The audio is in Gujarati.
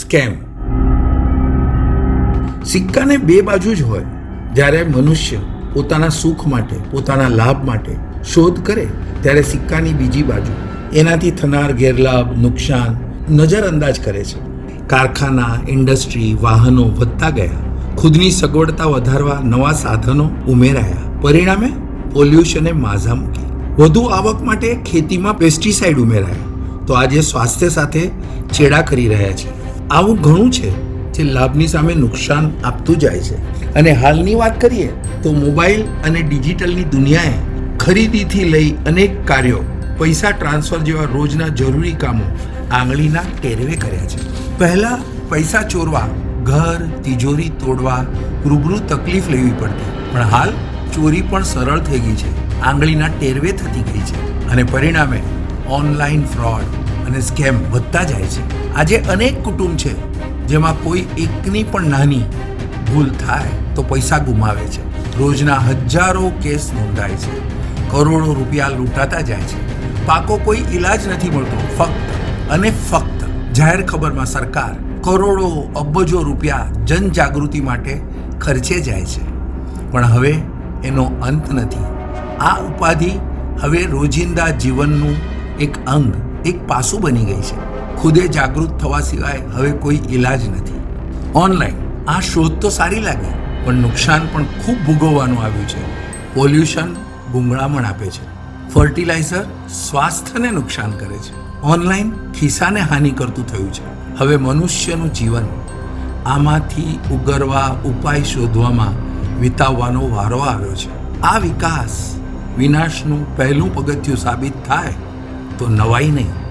સ્કેમ. સિક્કાને બે બાજુ જ હોય. જ્યારે મનુષ્ય પોતાના સુખ માટે, પોતાના લાભ માટે શોધ કરે, ત્યારે સિક્કાની બીજી બાજુ એનાથી થનાર ગેરલાભ, નુકસાન, નજરઅંદાજ કરે છે. કારખાના, ઇન્ડસ્ટ્રી, વાહનો વધતા ગયા. ખુદની સગવડતા વધારવા નવા સાધનો ઉમેરાયા. પરિણામે પોલ્યુશને માઝા મૂકી. વધુ આવક માટે ખેતીમાં પેસ્ટિસાઇડ ઉમેરાયા. તો આજે સ્વાસ્થ્ય સાથે ચેડા કરી રહ્યા છે. આવું ઘણું છે જે લાભની સામે નુકસાન આપતું જાય છે. અને હાલની વાત કરીએ તો મોબાઈલ અને ડિજિટલની દુનિયાએ ખરીદીથી લઈ અનેક કાર્યો પૈસા ટ્રાન્સફર જેવા રોજના જરૂરી કામો આંગળીના ટેરવે કર્યા છે. પહેલાં પૈસા ચોરવા, ઘર, તિજોરી તોડવા રૂબરૂ તકલીફ લેવી પડતી. પણ હાલ ચોરી પણ સરળ થઈ ગઈ છે. આંગળીના ટેરવે થતી ગઈ છે. અને પરિણામે ઓનલાઈન ફ્રોડ અને સ્કેમ વધતા જાય છે. આજે અનેક કુટુંબ છે, જેમાં કોઈ એકની પણ નાની ભૂલ થાય તો પૈસા ગુમાવે છે. રોજના હજારો કેસ નોંધાય છે. કરોડો રૂપિયા લૂંટાતા જાય છે. પાકો કોઈ ઈલાજ નથી મળતો. ફક્ત અને ફક્ત જાહેર ખબરમાં સરકાર કરોડો અબજો રૂપિયા જનજાગૃતિ માટે ખર્ચે જાય છે. પણ હવે એનો અંત નથી. આ ઉપાધિ હવે રોજિંદા જીવનનું એક અંગ એક પાસું બની ગઈ છે. ખુદે જાગૃત થવા સિવાય હવે કોઈ ઈલાજ નથી. ઓનલાઈન આ શોધ તો સારી લાગી, પણ નુકસાન પણ ખૂબ ભોગવવાનું આવ્યું છે. પોલ્યુશન ગુંગળામણ આપે છે. ફર્ટિલાઇઝર સ્વાસ્થ્યને નુકસાન કરે છે. ઓનલાઈન ખિસ્સાને હાનિ કરતું થયું છે. હવે મનુષ્યનું જીવન આમાંથી ઉગરવા ઉપાય શોધવામાં વિતાવવાનો વારો આવ્યો છે. આ વિકાસ વિનાશનું પહેલું પગથિયું સાબિત થાય તો નવાઈ નહીં.